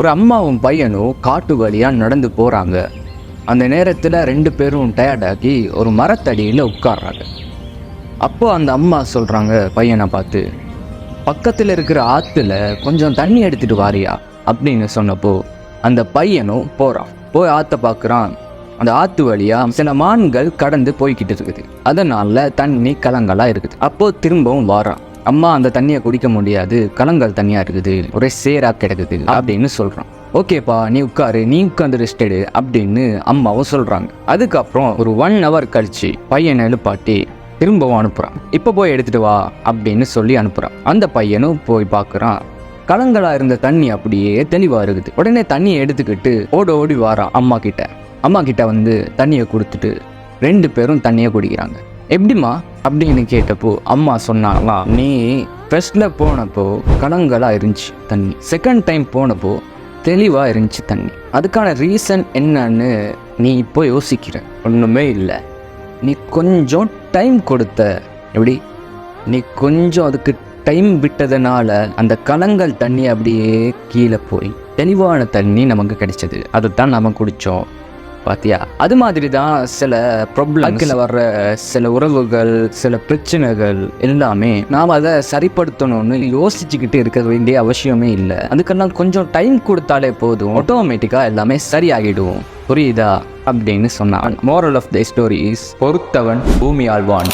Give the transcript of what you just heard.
ஒரு அம்மாவும் பையனும் காட்டு வழியாக நடந்து போகிறாங்க அந்த நேரத்தில் ரெண்டு பேரும் டயர்டாகி ஒரு மரத்தடியில் உட்கார்றாங்க. அப்போது அந்த அம்மா சொல்கிறாங்க பையனை பார்த்து பக்கத்தில் இருக்கிற ஆற்றுல கொஞ்சம் தண்ணி எடுத்துகிட்டு வாரியா? அப்படின்னு சொன்னப்போ அந்த பையனும் போகிறான் போய் ஆற்றை பார்க்குறான் அந்த ஆற்று வழியாக சில மான்கள் கடந்து போய்கிட்டு இருக்குது. அதனால் தண்ணி கலங்கலாக இருக்குது. அப்போது திரும்பவும் வாரான். அம்மா அந்த தண்ணியை குடிக்க முடியாது. கலங்கல் தண்ணியாக இருக்குது. ஒரே சேரா கிடக்குது அப்படின்னு சொல்கிறான் ஓகேப்பா நீ உட்காரு. நீ உட்காந்து ரெஸ்ட் எடு அப்படின்னு அம்மாவும் சொல்கிறாங்க அதுக்கப்புறம் ஒரு ஒன் ஹவர் கழிச்சு பையனை எழுப்பாட்டி திரும்பவும் அனுப்புகிறான் இப்போ போய் எடுத்துட்டு வா அப்படின்னு சொல்லி அனுப்புகிறான் அந்த பையனும் போய் பார்க்குறான் கலங்களா இருந்த தண்ணி அப்படியே தெளிவாக இருக்குது. உடனே தண்ணியை எடுத்துக்கிட்டு ஓட ஓடி வாரான் அம்மா கிட்ட. அம்மா கிட்ட வந்து தண்ணியை கொடுத்துட்டு ரெண்டு பேரும் தண்ணியை குடிக்கிறாங்க. எப்படிம்மா? அப்படின்னு கேட்டப்போ அம்மா சொன்னாங்களா நீ ஃபர்ஸ்ட்ல போனப்போ கலங்களாக இருந்துச்சு தண்ணி. செகண்ட் டைம் போனப்போ தெளிவாக இருந்துச்சு தண்ணி. அதுக்கான ரீசன் என்னன்னு நீ இப்போ யோசிக்கிற. ஒன்றுமே இல்லை. நீ கொஞ்சம் டைம் கொடுத்த. எப்படி? நீ கொஞ்சம் அதுக்கு டைம் விட்டதுனால அந்த கலங்கள் தண்ணி அப்படியே கீழே போய் தெளிவான தண்ணி நமக்கு கிடைச்சது. அதுதான் நம்ம குடித்தோம் பாத்தியா? அது மாதிரி தான் சில ப்ராப்ளம்ஸில் வர்ற சில உறவுகள் சில பிரச்சனைகள் எல்லாமே நாம் அதை சரிப்படுத்தணும்னு யோசிச்சுக்கிட்டு இருக்க வேண்டிய அவசியமே இல்லை. அதுக்கெல்லாம் கொஞ்சம் டைம் கொடுத்தாலே போதும். ஆட்டோமேட்டிக்காக எல்லாமே சரியாகிடும். புரியுதா? அப்படின்னு சொன்னான். Moral of the story is பொறுத்தவன் பூமி ஆழ்வான்